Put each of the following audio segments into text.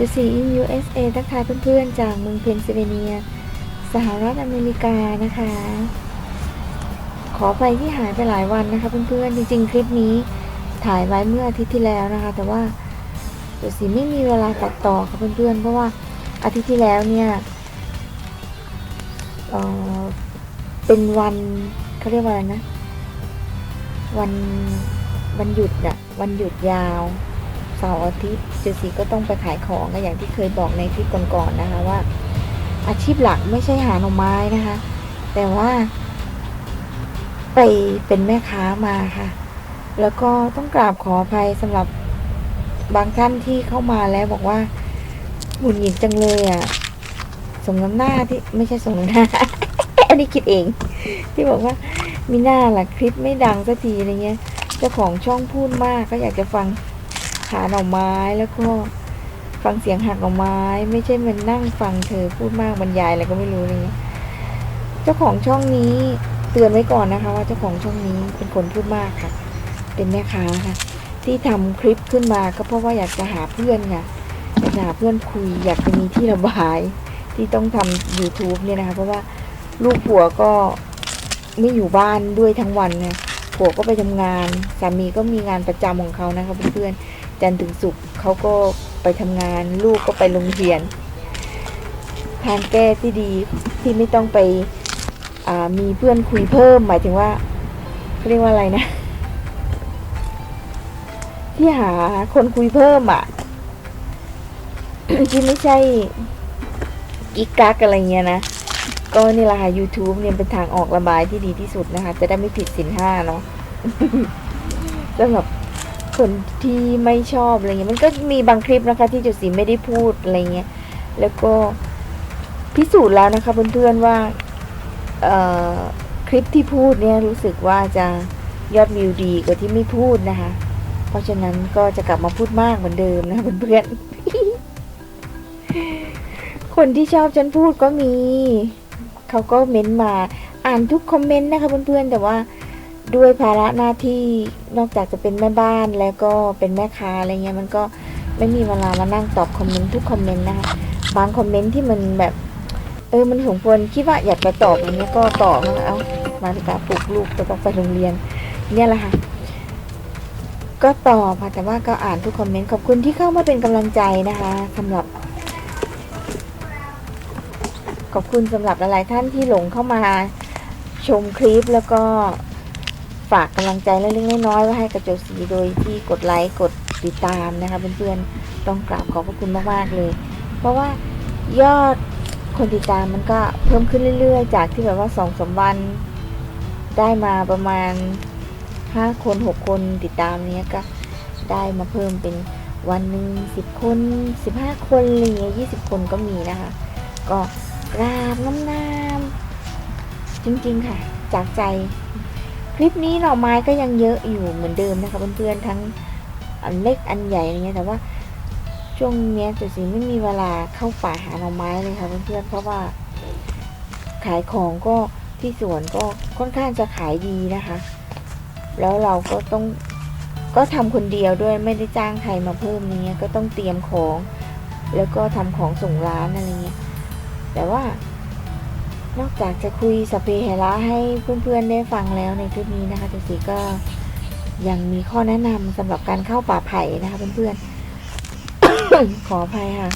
จูซีอิน USA ทักทายเพื่อนๆ จากเมืองเพนซิลเวเนีย สหรัฐอเมริกานะคะ ขอไปที่หายไปหลายวันนะคะเพื่อนๆ จริงๆ คลิปนี้ถ่ายไว้เมื่ออาทิตย์ที่แล้วนะคะ แต่ว่าจูซีไม่มีเวลาตัดต่อค่ะเพื่อนๆ เพราะว่าอาทิตย์ที่แล้วเนี่ยเเป็นวันเขาเรียกว่าอะไรนะ วันวันหยุดอะวันหยุดยาว เสาร์อาทิตย์เจสีก็ต้องไปขายของก็อย่างที่เคยบอกในคลิปก่อนๆนะคะว่า อาชีพหลักไม่ใช่หาหน่อไม้นะคะ แต่ว่าไปเป็นแม่ค้ามาค่ะ แล้วก็ต้องกราบขออภัยสำหรับบางท่านที่เข้ามาแล้วบอกว่าหงุดหงิดจังเลยอะ่ะสมน้ำหน้าที่ไม่ใช่สมน้ำหน้า อันนี้คิดเอง ที่บอกว่ามีหน้าล่ะคลิปไม่ดังสักทีอะไรเงี้ยเจ้าของช่องพูดมากก็อยากจะฟัง หาหน่อไม้แล้วก็ฟังเสียงหักหน่อไม้ ไม่ใช่มันนั่งฟังเธอพูดมากบรรยายอะไรก็ไม่รู้อะไรเงี้ยเจ้าของช่องนี้เตือนไว้ก่อนนะคะ ว่าเจ้าของช่องนี้เป็นคนพูดมากค่ะ เป็นแม่ค้าค่ะ ที่ทำคลิปขึ้นมาก็เพราะว่าอยากจะหาเพื่อนค่ะอยากจะหาเพื่อนคุย อยากจะมีที่ระบาย ที่ต้องทำ YouTube เนี่ยนะคะ เพราะว่าลูกผัวก็ไม่อยู่บ้านด้วยทั้งวันนะผัวก็ไปทำงานสามีก็มีงานประจำของเขานะคะเพื่อนๆ จันทร์ถึงศุกร์เขาก็ไปทำงาน ลูกก็ไปโรงเรียน ทางแก้ที่ดีที่ไม่ต้องไปมีเพื่อนคุยเพิ่ม หมายถึงว่าเรียกว่าอะไรนะ ที่หาคนคุยเพิ่มอะที่ไม่ใช่กิ๊กกักอะไรเงี้ยนะ ก็นี่แหละค่ะ YouTube เนี่ยเป็นทางออกระบายที่ดีที่สุดนะคะ จะได้ไม่ผิดสินห้าเนาะสำหรับ คนที่ไม่ชอบอะไรเงี้ยมันก็มีบางคลิปนะคะ ที่จุดสีไม่ได้พูดอะไรเงี้ยแล้วก็พิสูจน์แล้วนะคะเพื่อนๆว่าคลิปที่พูดเนี่ยรู้สึกว่าจะยอดวิวดีกว่าที่ไม่พูดนะคะ เพราะฉะนั้นก็จะกลับมาพูดมากเหมือนเดิมนะคะเพื่อนๆ คนที่ชอบฉันพูดก็มี เขาก็เม้นต์มา อ่านทุกคอมเมนต์นะคะเพื่อนๆ แต่ว่า ด้วยภาระหน้าที่นอกจากจะเป็นแม่บ้านแล้วก็เป็นแม่ค้าอะไรเงี้ยมันก็ไม่มีเวลามานั่งตอบคอมเมนต์ทุกคอมเมนต์นะคะบางคอมเมนต์ที่มันแบบเออมันสมควรคิดว่าอยากจะตอบอย่างเงี้ยก็ตอบนะเอามาถึงการปลุกลูกจะต้องไปโรงเรียน เนี่ยแหละค่ะ ก็ตอบค่ะแต่ว่าก็อ่านทุกคอมเมนต์ขอบคุณที่เข้ามาเป็นกำลังใจนะคะสำหรับ ขอบคุณสำหรับหลายๆท่านที่หลงเข้ามาชมคลิปแล้วก็ ฝากกำลังใจเล็กๆน้อยๆไว้ให้กับโจสีโดยที่กดไลค์กดติดตามนะคะเพื่อนๆต้องกราบขอบพระคุณมากๆเลย เพราะว่ายอดคนติดตามมันก็เพิ่มขึ้นเรื่อยๆ จากที่แบบว่าสองสามวัน ได้มาประมาณห้าคนหกคนติดตามเนี้ยก็ได้มาเพิ่มเป็นวันหนึ่งสิบคนสิบห้าคนอะไรเงี้ยยี่สิบคนก็มีนะคะ ก็กราบน้ำน้ำจริงๆค่ะ จากใจ คลิปนี้หน่อไม้ก็ยังเยอะอยู่เหมือนเดิมนะคะเพื่อนๆทั้งอันเล็กอันใหญ่อะไรเงี้ยแต่ว่าช่วงเนี้ยจุดสีไม่มีเวลาเข้าป่าหาหน่อไม้เลยค่ะเพื่อนๆเพราะว่าขายของก็ที่สวนก็ค่อนข้างจะขายดีนะคะ แล้วเราก็ต้องก็ทำคนเดียวด้วยไม่ได้จ้างใครมาเพิ่มเนี้ยก็ต้องเตรียมของ แล้วก็ทำของส่งร้านอะไรเงี้ยแต่ว่า นอกจากจะคุยสเปเฮระให้เพื่อนๆได้ฟังแล้วในคลิปนี้นะคะจุสีก็ยังมีข้อแนะนำสำหรับการเข้าป่าไผ่นะคะเพื่อนๆ ขออภัยค่ะ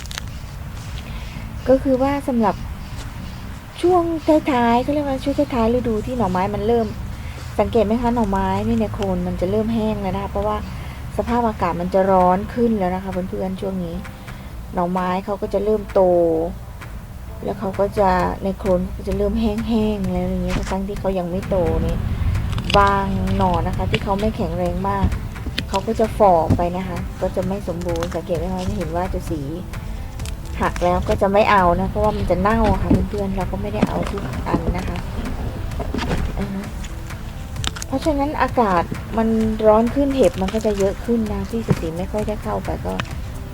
ก็คือว่าสำหรับช่วงท้ายๆก็เรียกว่าช่วงท้ายๆฤดูที่หน่อไม้มันเริ่ม สังเกตไหมคะหน่อไม้นี่ในโคนมันจะเริ่มแห้งแล้วนะคะเพราะว่าสภาพอากาศมันจะร้อนขึ้นแล้วนะคะเพื่อนๆช่วงนี้ หน่อไม้เขาก็จะเริ่มโต แล้วเขาก็จะในโคนก็จะเริ่มแห้งๆแล้วอย่างเงี้ยทั้งที่เขายังไม่โตนี่บางหน่อนะคะ ที่เขาไม่แข็งแรงมาก เขาก็จะฝ่อไปนะคะ ก็จะไม่สมบูรณ์สังเกตไหมคะจะเห็นว่าจะสีหักแล้วก็จะไม่เอานะ เพราะว่ามันจะเน่าค่ะเพื่อนๆเราก็ไม่ได้เอาทุกอันนะคะเพราะฉะนั้นอากาศมันร้อนขึ้นเห็บมันก็จะเยอะขึ้นนะที่สติไม่ค่อยได้เข้าไปก็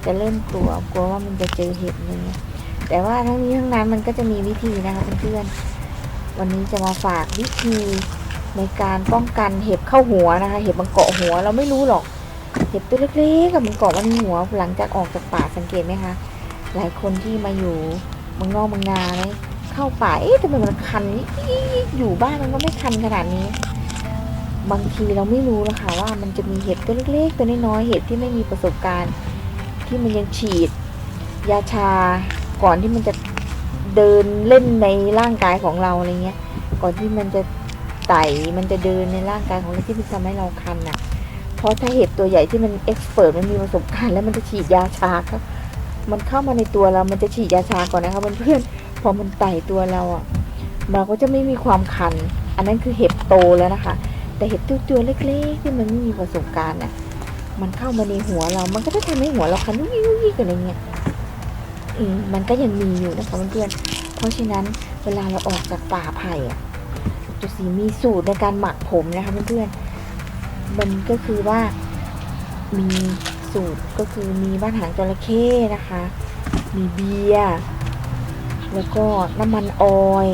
จะเริ่มกลัวกลัวว่ามันจะเจอเห็บอะไรเงี้ย แต่ว่าทั้งนี้ทั้งนั้นมันก็จะมีวิธีนะคะเพื่อนๆวันนี้จะมาฝากวิธีในการป้องกันเห็บเข้าหัวนะคะ เห็บมันเกาะหัวเราไม่รู้หรอก เห็บตัวเล็กๆกับมันเกาะมันหัว หลังจากออกจากป่าสังเกตไหมคะ หลายคนที่มาอยู่เมืองนอกเมืองนาเนี่ยเข้าป่าเอ๊ะทำไมมันคันอยู่บ้านมันก็ไม่คันขนาดนี้ บางทีเราไม่รู้นะคะว่ามันจะมีเห็ดตัวเล็กๆตัวน้อยๆเห็ดที่ไม่มีประสบการณ์ ที่มันยังฉีด ยาชา ก่อนที่มันจะเดินเล่นในร่างกายของเราอะไรเงี้ย ก่อนที่มันจะไต่มันจะเดินในร่างกายของเราที่มันทำให้เราคันน่ะ เพราะถ้าเห็บตัวใหญ่ที่มันเอ็กซ์เพรสมันมีประสบการณ์แล้วมันจะฉีดยาชาครับมันเข้ามาในตัวเรา มันจะฉีดยาชาก่อนนะคะเพื่อนๆพอมันไต่ตัวเราอะเราก็จะไม่มีความคัน อันนั้นคือเห็บโตแล้วนะคะ แต่เห็บตัวตัวเล็ก ๆ ที่มันไม่มีประสบการณ์น่ะ มันเข้ามาในหัวเรา มันก็จะทำให้หัวเราคันยุกยิกยุกยิกอะไรเงี้ย อืมมันก็ยังมีอยู่นะคะเพื่อนๆเพราะฉะนั้นเวลาเราออกจากป่าไผ่อะจุสีมีสูตรในการหมักผมนะคะเพื่อนๆมันก็คือว่ามีสูตรก็คือมีบ้านหางจระเข้นะคะ มีเบียร์แล้วก็น้ำมันออย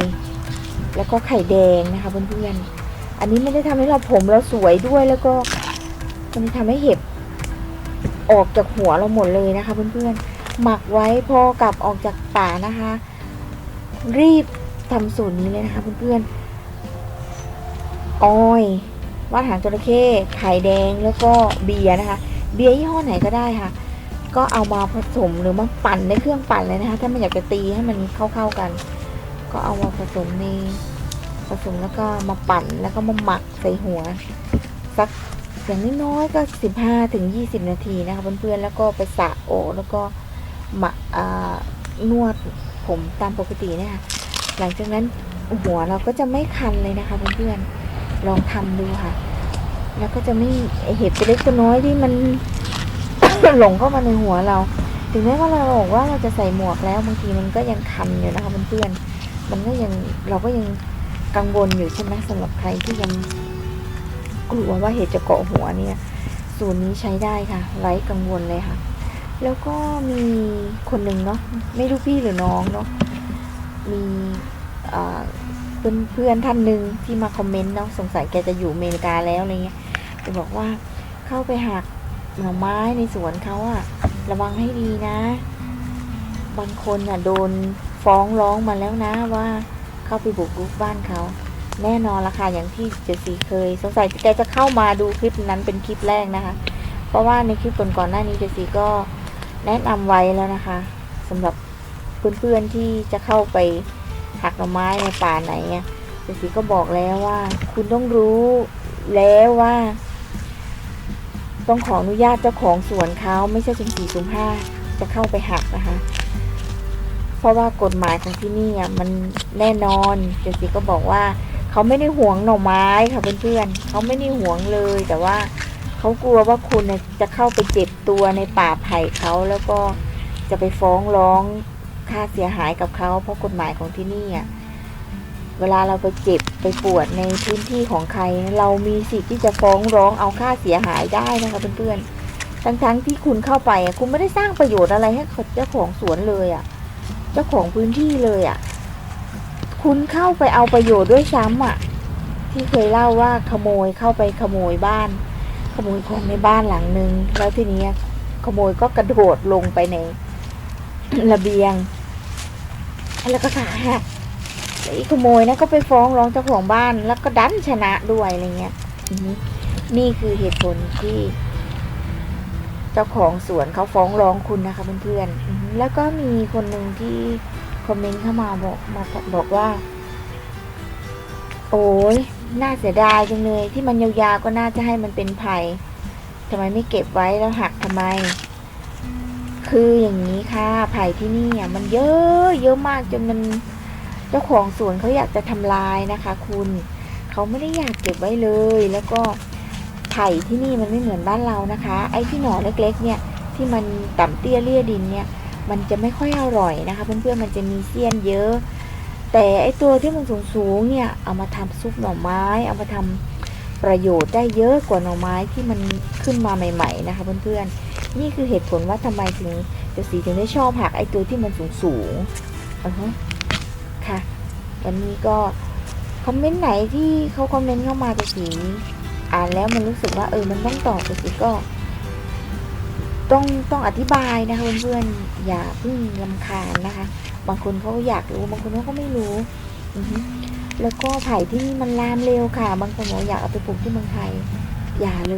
แล้วก็ไข่แดงนะคะเพื่อนๆอันนี้ไม่ได้ทำให้เราผมเราสวยด้วยแล้วก็มันทำให้เห็บออกจากหัวเราหมดเลยนะคะเพื่อนๆ หมักไว้พอกลับออกจากป่านะคะ รีบทำสูตรนี้เลยนะคะเพื่อนๆออยว่านหางจระเข้ไข่แดงแล้วก็เบียร์นะคะ เบียร์ยี่ห้อไหนก็ได้ค่ะ ก็เอามาผสมหรือมาปั่นในเครื่องปั่นเลยนะคะ ถ้าไม่อยากจะตีให้มันเข้าๆกัน ก็เอามาผสมในผสมแล้วก็มาปั่นแล้วก็มาหมักใส่หัว สักอย่างน้อยๆก็สิบห้าถึงยี่สิบนาทีนะคะเพื่อนๆแล้วก็ไปสระโอแล้วก็ มานวดผมตามปกติเนี่ยค่ะหลังจากนั้นหัวเราก็จะไม่คันเลยนะคะเพื่อนๆลองทำดูค่ะ แล้วก็จะไม่เห็บเล็กตัวน้อยที่มันหลงเข้ามาในหัวเรา ถึงแม้ว่าเราบอกว่าเราจะใส่หมวกแล้วบางทีมันก็ยังคันอยู่นะคะเพื่อนๆมันก็ยังเราก็ยังกังวลอยู่ใช่ไหมสำหรับใครที่ยังกลัวว่าเห็ดจะเกาะหัวเนี่ย สูตรนี้ใช้ได้ค่ะไร้กังวลเลยค่ะ แล้วก็มีคนหนึ่งเนาะไม่รู้พี่หรือน้องเนาะมีเพื่อนเพื่อนท่านหนึ่งที่มาคอมเมนต์เนาะสงสัยแกจะอยู่อเมริกาแล้วอะไรเงี้ยแกบอกว่าเข้าไปหักหน่อไม้ในสวนเขาอะระวังให้ดีนะ บางคนอะโดนฟ้องร้องมาแล้วนะว่าเข้าไปบุกรุกบ้านเขาแน่นอนละค่ะอย่างที่เจสีเคย สงสัยแกจะเข้ามาดูคลิปนั้นเป็นคลิปแรกนะคะ เพราะว่าในคลิปก่อนๆหน้านี้เจสีก็ แนะนำไว้แล้วนะคะสำหรับเพื่อนๆที่จะเข้าไปหักหน่อไม้ในป่าไหนอะเจสีก็บอกแล้วว่า คุณต้องรู้แล้วว่า ต้องขออนุญาตเจ้าของสวนเขาไม่ใช่สุ่มสี่สุ่มห้าจะเข้าไปหักนะคะ เพราะว่ากฎหมายของที่นี่อะมันแน่นอนเจสีก็บอกว่า เขาไม่ได้หวงหน่อไม้ค่ะเพื่อนๆเขาไม่ได้หวงเลยแต่ว่า เขากลัวว่าคุณจะเข้าไปเจ็บตัวในป่าไผ่เขาแล้วก็จะไปฟ้องร้องค่าเสียหายกับเขาเพราะกฎหมายของที่นี่อะเวลาเราไปเจ็บไปปวดในพื้นที่ของใคร เรามีสิทธิ์ที่จะฟ้องร้องเอาค่าเสียหายได้นะคะเพื่อนๆทั้งๆที่คุณเข้าไปคุณไม่ได้สร้างประโยชน์อะไรให้เจ้าของสวนเลยอะ เจ้าของพื้นที่เลยอะ คุณเข้าไปเอาประโยชน์ด้วยซ้ำอะ ที่เคยเล่าว่าขโมยเข้าไปขโมยบ้าน ขโมยของในบ้านหลังหนึ่งแล้วทีนี้ขโมยก็กระโดดลงไปในระเบียง แล้วก็ขาหักแล้วอีขโมยนะก็ไปฟ้องร้องเจ้าของบ้าน แล้วก็ดันชนะด้วยอะไรเงี้ยนี่คือเหตุผลที่ เจ้าของสวนเขาฟ้องร้องคุณนะคะเพื่อนๆแล้วก็มีคนหนึ่งที่คอมเมนต์เข้ามาบอกมาบอกว่า โอ้ย น่าเสียดายจังเลยที่มันยาวๆก็น่าจะให้มันเป็นไผ่ทำไมไม่เก็บไว้แล้วหักทำไม คืออย่างนี้ค่ะไผ่ที่นี่อะมันเยอะเยอะมากจนมันเจ้าของสวนเขาอยากจะทำลายนะคะ คุณเขาไม่ได้อยากเก็บไว้เลย แล้วก็ไผ่ที่นี่มันไม่เหมือนบ้านเรานะคะ ไอ้ที่หน่อเล็ก ๆ เนี่ย ที่มันต่ำเตี้ยเลี่ยดินเนี่ย มันจะไม่ค่อยอร่อยนะคะ เพื่อนๆมันจะมีเสี้ยนเยอะ แต่ไอตัวที่มันสูงๆเนี่ยเอามาทำซุปหน่อไม้ เอามาทำประโยชน์ได้เยอะกว่าหน่อไม้ที่มันขึ้นมาใหม่ ๆ นะคะ เพื่อนๆ นี่คือเหตุผลว่าทำไมถึงเจสีถึงได้ชอบผักไอตัวที่มันสูงๆอือฮะค่ะ วันนี้ก็คอมเมนต์ไหนที่เขาคอมเมนต์เข้ามาเจสีอ่านแล้วมันรู้สึกว่าเออมันต้องตอบเจสีก็ตต้องต้องอธิบายนะคะเพื่อนๆอย่าเพิ่งลำคาญนะคะ บางคนเขาอยากรู้ บางคนเขาก็ไม่รู้อือฮึแล้วก็ไผ่ที่นี่มันลามเร็วค่ะ บางคนบอกอยากเอาไปปลูกที่เมืองไทย อย่าเลย